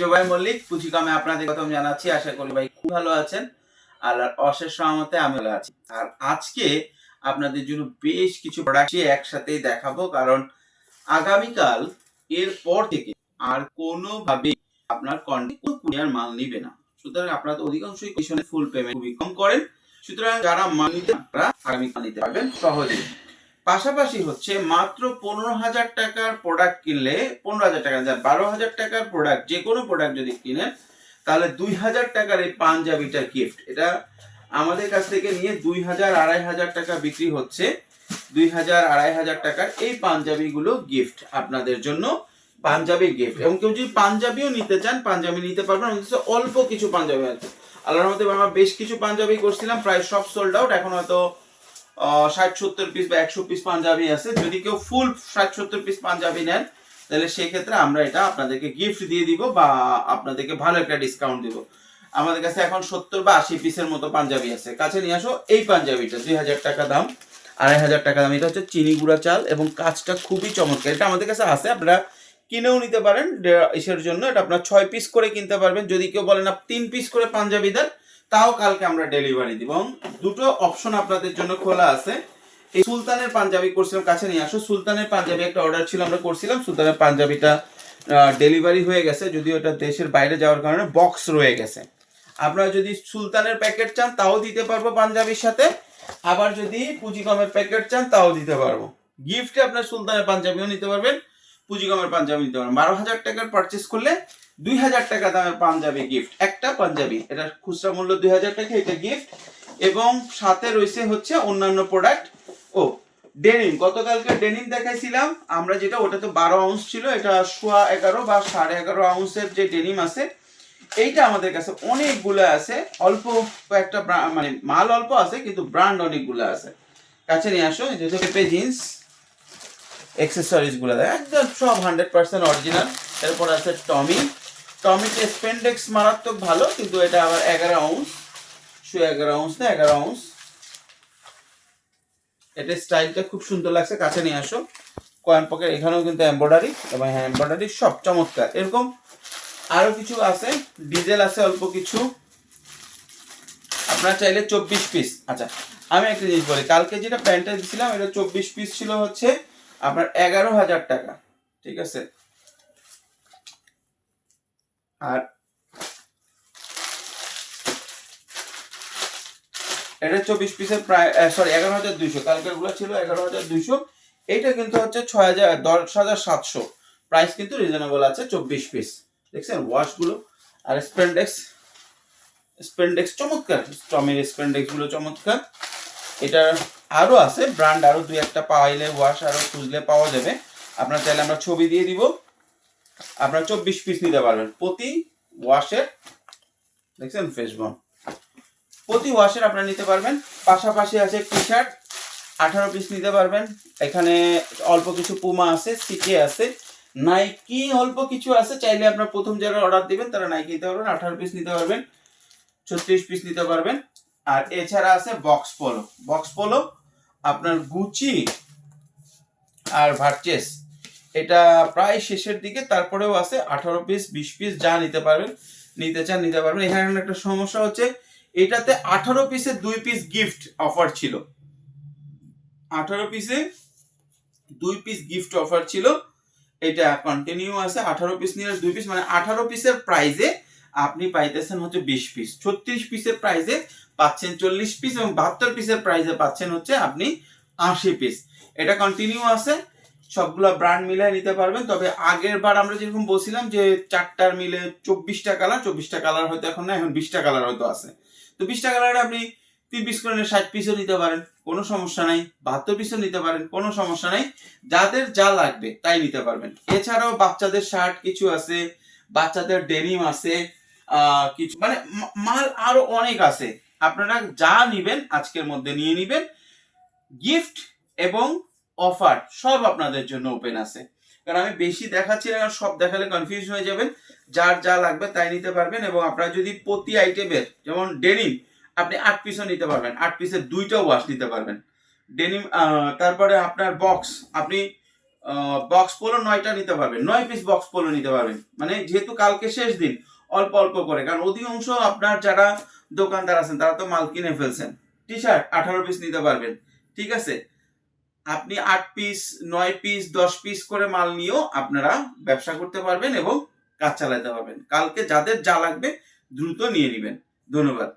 জোবাই মল্লিক পুঁজিকামে আপনাদের প্রথম জানাচ্ছি, আশা করি ভাই খুব ভালো আছেন। আর অশেষ সহমতে আমি ভালো আছি। আর আজকে আপনাদের জন্য বেশ কিছু প্রোডাক্ট একসাথেই দেখাবো, কারণ আগামীকাল এর পর থেকে আর কোনোভাবে আপনার মাল নিবে না। সুতরাং আপনারা তো অধিকাংশই কমিশনে ফুল পেমেন্ট খুবই কম করেন। সুতরাং যারা মাল নিতে আপনারা আগামীকাল নিতে পারবেন সহজেই। পাশাপাশি হচ্ছে মাত্র পনেরো হাজার টাকার প্রোডাক্ট কিনলে, পনেরো হাজার টাকা যা বারো হাজার টাকার প্রোডাক্ট যে কোনো প্রোডাক্ট যদি কিনেন, তাহলে দুই হাজার টাকার এই পাঞ্জাবিটা গিফট এটা আমাদের কাছ থেকে নিয়ে দুই হাজার আড়াই হাজার টাকা বিক্রি হচ্ছে। দুই হাজার আড়াই হাজার টাকার এই পাঞ্জাবিগুলো গিফট আপনাদের জন্য পাঞ্জাবি গিফট এবং কেউ যদি পাঞ্জাবিও নিতে চান, পাঞ্জাবি নিতে পারবেন অল্প কিছু পাঞ্জাবি আছে। আল্লাহর মধ্যে আমরা বেশ কিছু পাঞ্জাবি করছিলাম, প্রায় সব সোল্ড আউট এখন হয়তো ষাট সত্তর পিস বা একশো পিস পাঞ্জাবি আছে। যদি কেউ ফুল ষাট সত্তর পিস পাঞ্জাবি নেন, তাহলে সেই ক্ষেত্রে আমরা এটা আপনাদেরকে গিফট দিয়ে দিব বা আপনাদেরকে ভালো একটা ডিসকাউন্ট দিব। আমাদের কাছে এখন সত্তর বা আশি পিসের মতো পাঞ্জাবি আছে। কাছে নিয়ে আসো এই পাঞ্জাবিটা, দুই হাজার টাকা দাম, আড়াই হাজার টাকা দাম। এটা হচ্ছে চিনি গুঁড়া চাল এবং কাজটা খুবই চমৎকার। এটা আমাদের কাছে আছে, আপনারা কিনেও নিতে পারেন। ইসের জন্য এটা আপনার ছয় পিস করে কিনতে পারবেন। যদি কেউ বলেন না তিন পিস করে পাঞ্জাবি দেন তাও কালকে আমরা ডেলিভারি দিব। এবং দুটো অপশন আপনাদের জন্য খোলা আছে। এই সুলতানের পাঞ্জাবি করছিলাম কাছে নিয়ে আসো। সুলতানের পাঞ্জাবি একটা অর্ডার ছিল, আমরা করছিলাম। সুলতানের পাঞ্জাবিটা ডেলিভারি হয়ে গেছে। যদিও এটা দেশের বাইরে যাওয়ার কারণে বক্স রয়ে গেছে। আপনারা যদি সুলতানের প্যাকেট চান, তাও দিতে পারব পাঞ্জাবির সাথে। আবার যদি পুঁজিকমের প্যাকেট চান, তাও দিতে পারব। গিফটে আপনার সুলতানের পাঞ্জাবিও নিতে পারবেন পুঁজিকমের পাঞ্জাবি নিতে পারবেন। বারো হাজার টাকার পারচেস করলে দুই হাজার টাকা দামের পাঞ্জাবি গিফট একটা পাঞ্জাবি। এটা খুচরা মূল্য দুই হাজার টাকা, এটা গিফট এবং সাথে রয়েছে হচ্ছে অন্যান্য প্রোডাক্ট ও ডেনিম গতকালকে ডেনিম দেখাইছিলাম। আমরা যেটা ওটা তো বারো আউন্স ছিল। এটা সোয়া এগারো বা সাড়ে এগারো আউন্সের যে ডেনিম আছে, এইটা আমাদের কাছে অনেকগুলো আছে। অল্প কয়েকটা মানে মাল অল্প আছে, কিন্তু ব্র্যান্ড অনেকগুলো আছে। কাছে নিয়ে আসো, এই যে পেপে জিন্স অ্যাক্সেসরিজগুলো, একদম সব হান্ড্রেড পার্সেন্ট অরিজিনাল এরপর আছে টমি। টমিতে স্পেন্ডেক্স মারাত্মক ভালো, কিন্তু এটা আবার এগারো আউন্স শু এগারো আউন্স না, এগারো আউন্স এটা স্টাইলটা খুব সুন্দর লাগছে, কাছে নিয়ে আসো। কয়েন পকেট এখানেও কিন্তু এমব্রয়ডারি এবং হ্যাঁ এমব্রয়ডারি সব চমৎকার। এরকম আরও কিছু আছে ডিজেল আছে অল্প কিছু। আপনারা চাইলে চব্বিশ পিস আচ্ছা আমি একটা জিনিস বলি, কালকে যেটা প্যান্টটা দিয়েছিলাম এটা চব্বিশ পিস ছিল হচ্ছে আপনার এগারো হাজার টাকা, ঠিক আছে? আর এটা চব্বিশ পিসের প্রায় সরি এগারো হাজার দুইশো। কালকেরগুলো ছিল এগারো হাজার দুইশো। এইটা কিন্তু হচ্ছে ছয় হাজার, দশ হাজার সাতশো। প্রাইস কিন্তু রিজনেবল আছে চব্বিশ পিস। দেখছেন ওয়াশগুলো আর স্পেন্ডেক্স স্পেন্ডেক্স চমৎকার। টমের স্পেন্ডেক্সগুলো চমৎকার। এটা আরও আছে ব্র্যান্ড আরও দুই একটা পাইলে ওয়াশ আরও খুঁজলে পাওয়া যাবে। আপনার চাইলে আমরা ছবি দিয়ে দিব। আপনার চব্বিশ পিস নিতে পারবেন। প্রতি ওয়াশের দেখছেন ফেসবন প্রতি ওয়াশের আপনারা নিতে পারবেন। পাশাপাশি আছে টি শার্ট আঠারো পিস নিতে পারবেন। এখানে অল্প কিছু পুমা আছে সিকে আছে। নাইকি অল্প কিছু আছে, চাইলে আপনার প্রথম যারা অর্ডার দিবেন, তারা নাইকি নিতে পারবেন। আঠারো পিস নিতে পারবেন, ছত্রিশ পিস নিতে পারবেন। আর এছাড়া আছে বক্স পোলো বক্স পোলো আপনার গুচি আর ভার্চেস এটা প্রায় শেষের দিকে, তারপরেও আছে আঠারো পিস বিশ পিস যা নিতে পারবেন, নিতে চান, নিতে পারবেন। এখানে একটা সমস্যা হচ্ছে, এটাতে আঠারো পিসে দুই পিস গিফট অফার ছিল। আঠারো পিসে দুই পিস গিফট অফার ছিল। এটা কন্টিনিউ আছে, আঠারো পিস নিয়ে দুই পিস মানে আঠারো পিসের প্রাইজে আপনি পাইতেছেন হচ্ছে বিশ পিস ছত্রিশ পিসের প্রাইজে পাচ্ছেন চল্লিশ পিস এবং বাহাত্তর পিসের প্রাইজে পাচ্ছেন হচ্ছে আপনি আশি পিস এটা কন্টিনিউ আছে সবগুলো ব্র্যান্ড মিলে নিতে পারবেন। তবে আগের বার আমরা যেরকম বলছিলাম যে চারটার মিলে চব্বিশটা কালার চব্বিশটা কালার হয়তো এখন না, এখন বিশটা কালার হয়তো আছে। তো বিশটা কালারে আপনি পিস করে ষাট পিসও নিতে পারেন, কোনো সমস্যা নাই। বাহাত্তর পিসও নিতে পারেন, কোনো সমস্যা নাই। যাদের যা লাগবে তাই নিতে পারবেন। এছাড়াও বাচ্চাদের শার্ট কিছু আছে, বাচ্চাদের ডেনিম আছে কিছু মানে মাল আরও অনেক আছে। আপনারা যা নিবেন আজকের মধ্যে নিয়ে নিবেন। গিফট এবং অফার সব আপনাদের জন্য ওপেন আছে। কারণ আমি বেশি দেখাচ্ছি না সব দেখালে কনফিউজ হয়ে যাবেন। যার যা লাগবে তাই নিতে পারবেন এবং আপনারা যদি প্রতি আইটেমের যেমন ডেনিম আপনি আট পিসও নিতে পারবেন। আট পিসের দুইটা ওয়াশ নিতে পারবেন। ডেনিম তারপরে আপনার বক্স আপনি বক্স পোলো নয়টা নিতে পারবেন। নয় পিস বক্স পোলো নিতে পারবেন। মানে যেহেতু কালকে শেষ দিন, অল্প অল্প করে। কারণ অধিকাংশ আপনার যারা দোকানদার আছেন, তারা তো মাল কিনে ফেলছেন। টি শার্ট আঠারো পিস নিতে পারবেন। ঠিক আছে? আপনি আট পিস নয় পিস দশ পিস করে মাল নিয়েও আপনারা ব্যবসা করতে পারবেন এবং কাজ চালাতে পারবেন। কালকে যাদের যা লাগবে দ্রুত নিয়ে নেবেন। ধন্যবাদ।